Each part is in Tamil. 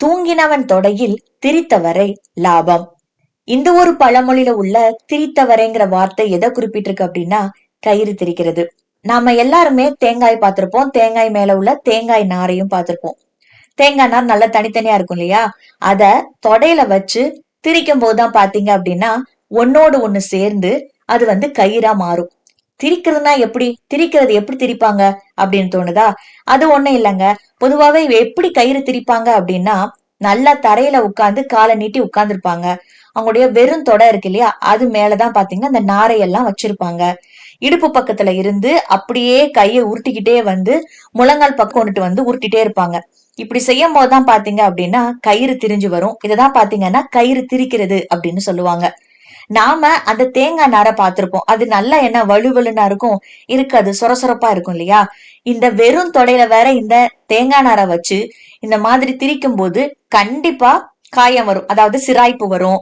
தூங்கினவன் தொடையில் திரித்தவரை லாபம். இந்த ஒரு பழமொழியில உள்ள திரித்தவரைங்கிற வார்த்தை எதை குறிப்பிட்டிருக்கு அப்படின்னா கயிறு திரிக்கிறது. நாம எல்லாருமே தேங்காய் பார்த்திருப்போம். தேங்காய் மேல உள்ள தேங்காய் நாரையும் பார்த்திருப்போம். தேங்காய் நார் நல்லா தனித்தனியா இருக்கும் இல்லையா? அத தொடையில வச்சு திரிக்கும் போதுதான் பாத்தீங்க அப்படின்னா ஒன்னோடு ஒண்ணு சேர்ந்து அது வந்து கயிறா மாறும். திரிக்கிறதுனா எப்படி? திரிக்கிறது எப்படி திரிப்பாங்க? அப்படின்னு தோணுதா? அது ஒண்ணும் இல்லைங்க. பொதுவாவே எப்படி கயிறு திரிப்பாங்க அப்படின்னா நல்லா தரையில உட்காந்து காலை நீட்டி உட்கார்ந்துருப்பாங்க. அவங்களுடைய வெறும் தொடை இருக்கு இல்லையா? அது மேலதான் பாத்தீங்கன்னா அந்த நாரையெல்லாம் வச்சிருப்பாங்க. இடுப்பு பக்கத்துல இருந்து அப்படியே கையை உருட்டிக்கிட்டே வந்து முழங்கால் பக்கம் கொண்டுட்டு வந்து உருட்டிட்டே இருப்பாங்க. இப்படி செய்யும் போதுதான் பாத்தீங்க அப்படின்னா கயிறு திரிஞ்சு வரும். இததான் பாத்தீங்கன்னா கயிறு திரிக்கிறது அப்படின்னு சொல்லுவாங்க. நாம அந்த தேங்காய் நாரை பார்த்திருப்போம். அது நல்லா என்ன வலுவலுன்னா இருக்கும். இருக்காது சொரசொரப்பா இருக்கும் இல்லையா? இந்த வெறும் தொடையில வேற இந்த தேங்காய் நாரை வச்சு இந்த மாதிரி திரிக்கும் போது கண்டிப்பா காயம் வரும். அதாவது சிராய்ப்பு வரும்.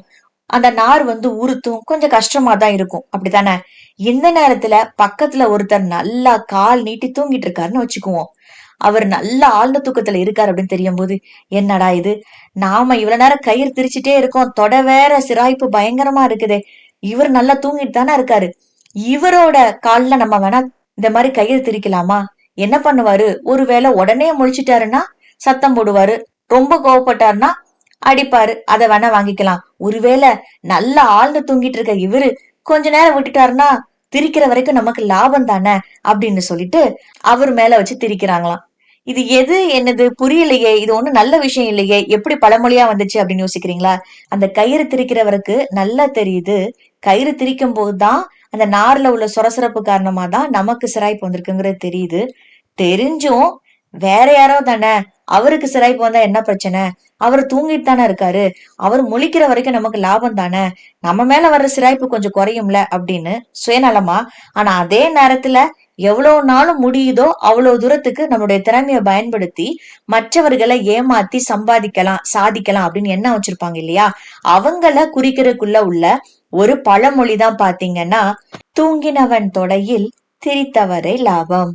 அந்த நார் வந்து உறுத்தும் கொஞ்சம் கஷ்டமா தான் இருக்கும். அப்படித்தானே? இந்த நேரத்துல பக்கத்துல ஒருத்தர் நல்லா கால் நீட்டி தூங்கிட்டு இருக்காருன்னு வச்சுக்குவோம். அவர் நல்ல ஆழ்ந்த தூக்கத்துல இருக்காரு அப்படின்னு தெரியும் போது என்னடா இது? நாம இவ்வளவு நேரம் கயிறு திரிச்சுட்டே இருக்கோம். தொட வேற சிராய்ப்பு பயங்கரமா இருக்குதே. இவர் நல்லா தூங்கிட்டு தானே இருக்காரு. இவரோட கால்ல நம்ம வேணா இந்த மாதிரி கயிறு திரிக்கலாமா? என்ன பண்ணுவாரு? ஒருவேளை உடனே முழிச்சிட்டாருன்னா சத்தம் போடுவாரு. ரொம்ப கோவப்பட்டாருன்னா அடிப்பாரு. அதை வேணா வாங்கிக்கலாம். ஒருவேளை நல்லா ஆழ்ந்து தூங்கிட்டு இருக்க இவரு கொஞ்ச நேரம் விட்டுட்டாருன்னா பிரிக்கிற வரைக்கும் நமக்கு லாபம் தானே அப்படின்னு சொல்லிட்டு அவர் மேல வச்சு திரிக்கிறாங்களாம். இது எது என்னது புரியலையே இது ஒண்ணும் நல்ல விஷயம் இல்லையே எப்படி பழமொழியா வந்துச்சு அப்படின்னு யோசிக்கிறீங்களா? அந்த கயிறு திரிக்கிறவருக்கு நல்லா தெரியுது. கயிறு திரிக்கும் போதுதான் அந்த நார்ல உள்ள சொரசுரப்பு காரணமா தான் நமக்கு சிராய்ப்பு வந்திருக்குங்கிறது தெரியுது. தெரிஞ்சும் வேற யாரோ தானே அவருக்கு சிராய்ப்பு வந்தா என்ன பிரச்சனை? அவர் தூங்கிட்டு தானே இருக்காரு? அவர் முழிக்கிற வரைக்கும் நமக்கு லாபம் தானே? நம்ம மேல வர்ற சிராய்ப்பு கொஞ்சம் குறையும்ல அப்படின்னு சுயநலமா? ஆனா அதே நேரத்துல எவ்வளவு நாளும் முடியுதோ அவ்வளவு தூரத்துக்கு நம்மளுடைய திறமையை பயன்படுத்தி மற்றவர்களை ஏமாத்தி சம்பாதிக்கலாம் சாதிக்கலாம் அப்படின்னு என்ன வச்சிருப்பாங்க இல்லையா? அவங்கள குறிக்கிறதுக்குள்ள உள்ள ஒரு பழமொழி தான் பாத்தீங்கன்னா தூங்கினவன் தொடையில் திரித்தவரை லாபம்.